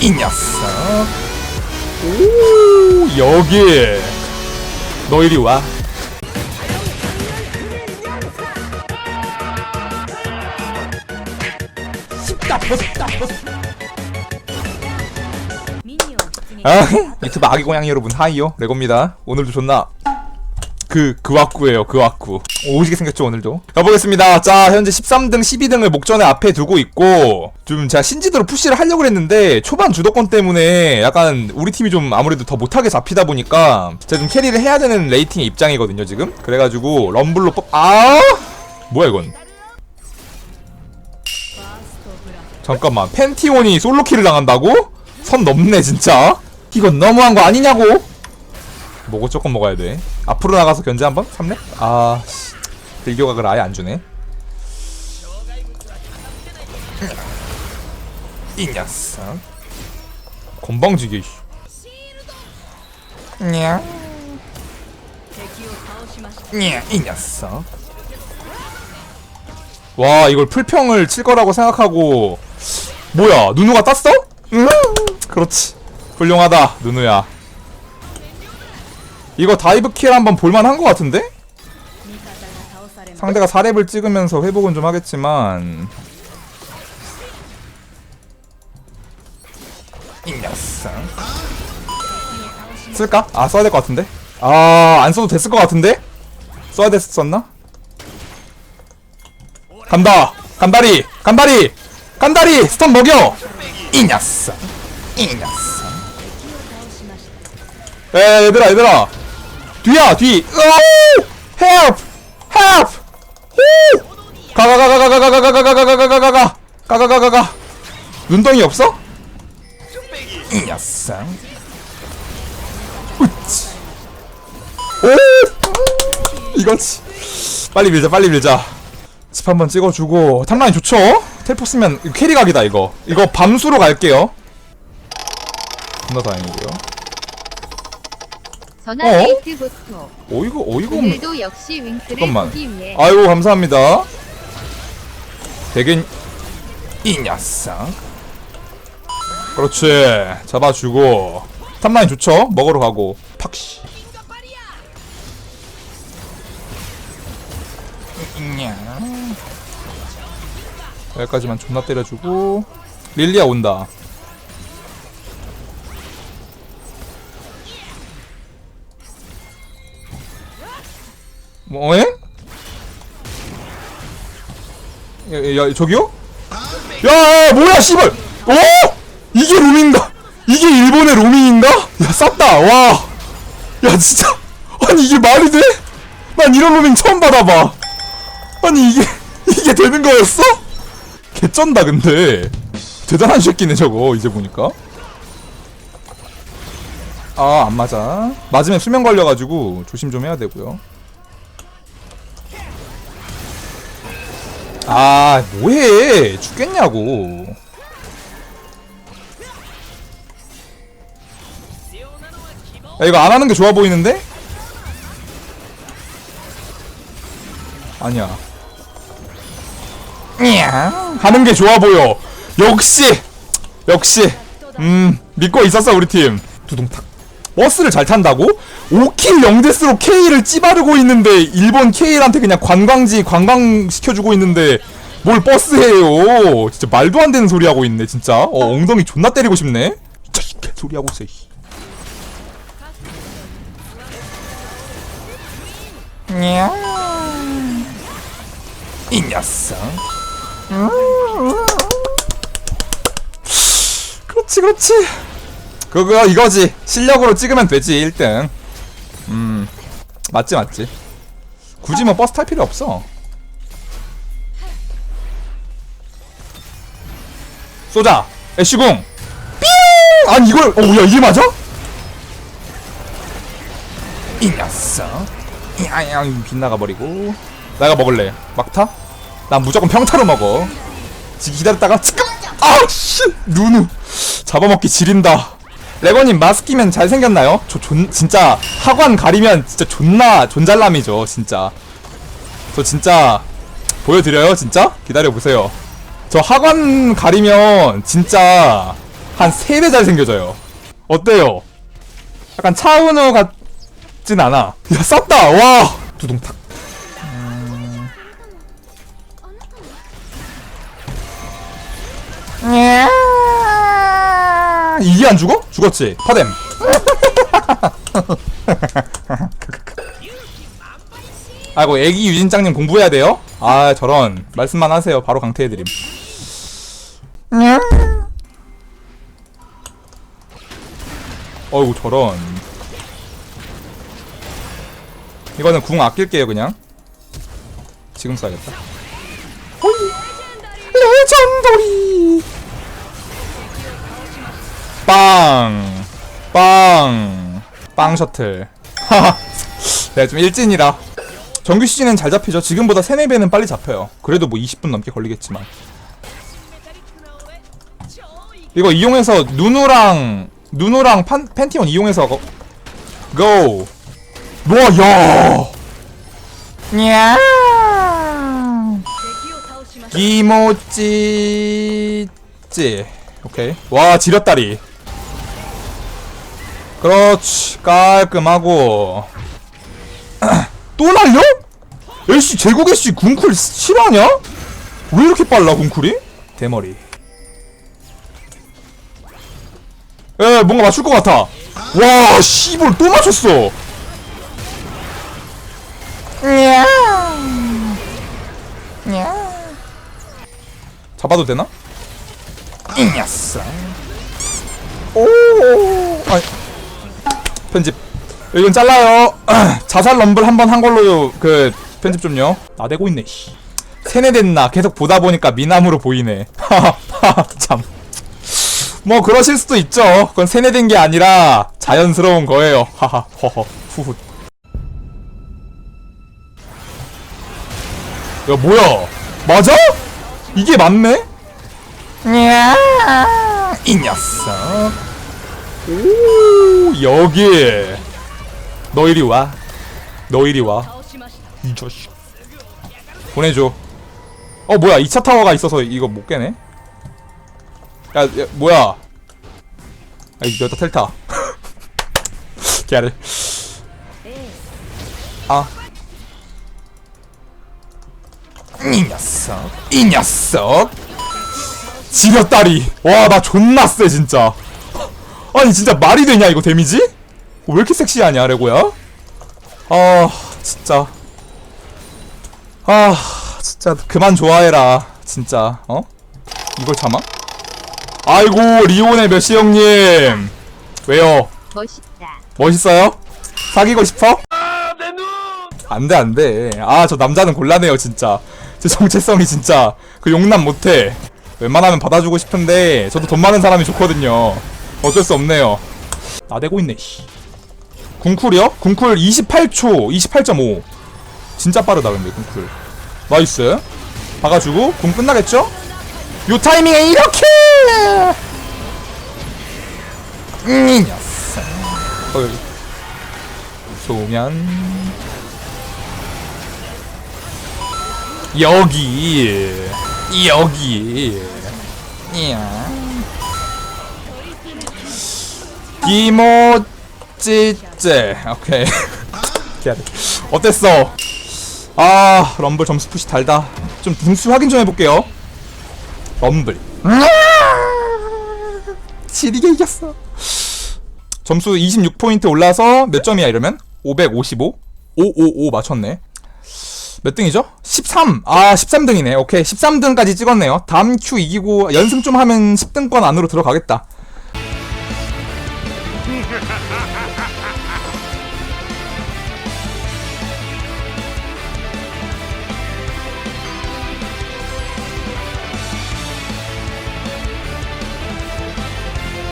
이 녀석. 오, 여기. 너 이리 와. 아, 유튜브 아기 고양이 여러분 하이요 레고입니다 오늘도 존나 그, 그 왁구예요 그 왁구 오지게 생겼죠 오늘도? 가보겠습니다. 자 현재 13등 12등을 목전에 앞에 두고 있고 좀 제가 신지도로 푸시를 하려고 했는데 초반 주도권 때문에 약간 우리 팀이 좀 아무래도 더 못하게 잡히다 보니까 제가 좀 캐리를 해야 되는 레이팅의 입장이거든요 지금. 그래가지고 럼블로 뽑.. 아! 뭐야 이건? 잠깐만 펜티온이 솔로킬을 당한다고? 선 넘네 진짜. 이건 너무한 거 아니냐고 먹어 조금 먹어야 돼 앞으로 나가서 견제 한번? 3렙? 아 씨. 들교각을 아예 안 주네 이 녀석 건방지게 씨. 냐. 냐, 이 녀석 와 이걸 풀평을 칠 거라고 생각하고 뭐야 누누가 땄어? 음 그렇지 훌륭하다 누누야 이거 다이브 킬 한번 볼만한 것 같은데? 상대가 4렙을 찍으면서 회복은 좀 하겠지만 이 녀석 쓸까? 아 써야 될 것 같은데? 아 안 써도 됐을 것 같은데? 써야 됐었나? 간다! 간다리! 간다리! 간다리! 스턴 먹여! 이 녀석 이 녀석 에 얘들아 얘들아 뒤야 뒤 으오! 헬프 헬프 후 가가가가가가가가가가가가가가가가 가가가가가 눈덩이 없어? 우치 오 이거지 빨리 밀자 빨리 밀자 집 한번 찍어주고 탑라인 좋죠? 텔포 쓰면 캐리각이다 이거 이거 밤수로 갈게요 존나 다행이고요 전화 어? 데이트 보토 어이가 어이가 없네 오늘도 역시 윙크를 잠깐만. 보기 위해. 아이고 감사합니다. 대겐 이 녀석. 그렇지. 잡아주고. 탑라인 좋죠? 먹으러 가고. 팍시 냐. 여기까지만 존나 때려주고. 릴리아 온다 뭐 에? 야, 야, 저기요? 야, 야, 뭐야, 씨발! 어? 이게 로밍인가? 이게 일본의 로밍인가? 야, 쌌다, 와! 야, 진짜! 아니, 이게 말이 돼? 난 이런 로밍 처음 받아봐! 아니, 이게, 이게 되는 거였어? 개쩐다, 근데. 대단한 새끼네, 저거, 이제 보니까. 아, 안 맞아. 맞으면 수면 걸려가지고 조심 좀 해야 되고요. 아 뭐해? 죽겠냐고. 야 이거 안 하는 게 좋아 보이는데? 아니야. 냥 하는 게 좋아 보여. 역시! 역시! 음 믿고 있었어 우리 팀. 두둥탁 버스를 잘 탄다고? 5킬 0데스로 K를 찌바르고 있는데 일본 K한테 그냥 관광지 관광시켜주고 있는데 뭘 버스해요? 진짜 말도 안 되는 소리 하고 있네 진짜. 어 엉덩이 존나 때리고 싶네. 진짜 개소리 하고 있어 이. 이 녀석. 그렇지 그렇지 그거 이거지. 실력으로 찍으면 되지 1등. 음 맞지 맞지. 굳이 뭐 버스 탈 필요 없어. 쏘자. 애쉬궁. 삥 아니 이걸 어야 이게 맞아? 이 녀석. 야야 빗나가 버리고. 내가 먹을래. 막타? 난 무조건 평타로 먹어. 지 기다렸다가 지금 아씨! 누누. 잡아먹기 지린다 레거님 마스 끼면 잘생겼나요? 저 존, 진짜 학원 가리면 진짜 존나 존잘남이죠 진짜 저 진짜 보여드려요 진짜? 기다려보세요 저 하관 가리면 진짜 한 3배 잘생겨져요. 어때요? 약간 차은우 같진 않아. 야, 쌌다! 와! 두둥탁. 음. 이게 안 죽어? 죽었지. 파뎀. 아이고 애기 유진장님 공부해야 돼요? 아 저런 말씀만 하세요 바로 강퇴해드림 어이구 저런 이거는 궁 아낄게요 그냥 지금 써야겠다. 레전더리 빵! 빵! 빵 셔틀 하하 내가 좀 일진이라 정규 시즌엔 잘 잡히죠. 지금보다 3, 4배는 빨리 잡혀요. 그래도 뭐 20분 넘게 걸리겠지만. 이거 이용해서 누누랑 누누랑 판, 팬티온 이용해서 고! 고! 뭐야 야! 냐! 기모찌 찌 오케이 와 지렸다리 그렇지 깔끔하고 또 날려? 애쉬 제국 애쉬 궁쿨 실화냐? 왜 이렇게 빨라 궁쿨이? 대머리 에 뭔가 맞출 것 같아 와 씨볼 또 맞췄어 잡아도 되나? 이 녀석 오 아니 편집. 이건 잘라요. 자살 럼블 한 번 한 걸로 그 편집 좀요. 나대고 있네 씨. 세뇌됐나? 계속 보다 보니까 미남으로 보이네. 하하하 참뭐 그러실 수도 있죠. 그건 세뇌된 게 아니라 자연스러운 거예요. 하하 허허 후훗. 야 뭐야? 맞아? 이게 맞네? 이 녀석 오 여기 너 이리 와너 이리 와이 자식. 보내줘. 어 뭐야. 2차 타워가 있어서 이거 못 깨네? 야, 야 뭐야. 아이 여기다 텔타. 개를 아. 이 녀석. 이 녀석. 지렸다리. 와 나 존나 쎄 진짜 아니 진짜 말이 되냐 이거 데미지? 왜 이렇게 섹시하냐 레고야? 아 진짜 아 진짜 그만 좋아해라 진짜 어? 이걸 참아? 아이고 리온의 몇시 형님 왜요? 멋있다. 멋있어요? 사귀고 싶어? 안돼 안돼 아 저 남자는 곤란해요 진짜 제 정체성이 진짜 그 용납 못해 웬만하면 받아주고 싶은데 저도 돈 많은 사람이 좋거든요 어쩔 수 없네요. 나대고 있네 씨. 궁쿨이요? 궁쿨 28초 28.5 진짜 빠르다 근데 궁쿨. 나이스. 박아주고 궁 끝나겠죠? 요 타이밍에 이렇게! 음, 어, 소면. 여기. 여기. 이야 기모찌째. 오케이. 어땠어? 아 럼블 점수 푸시 달다. 좀 등수 확인 좀 해볼게요. 럼블. 지리게 이겼어. 점수 26포인트 올라서 몇 점이야 이러면? 555? 555 맞췄네. 몇 등이죠? 13! 아 13등이네. 오케이. 13등까지 찍었네요. 다음 큐 이기고 연승 좀 하면 10등권 안으로 들어가겠다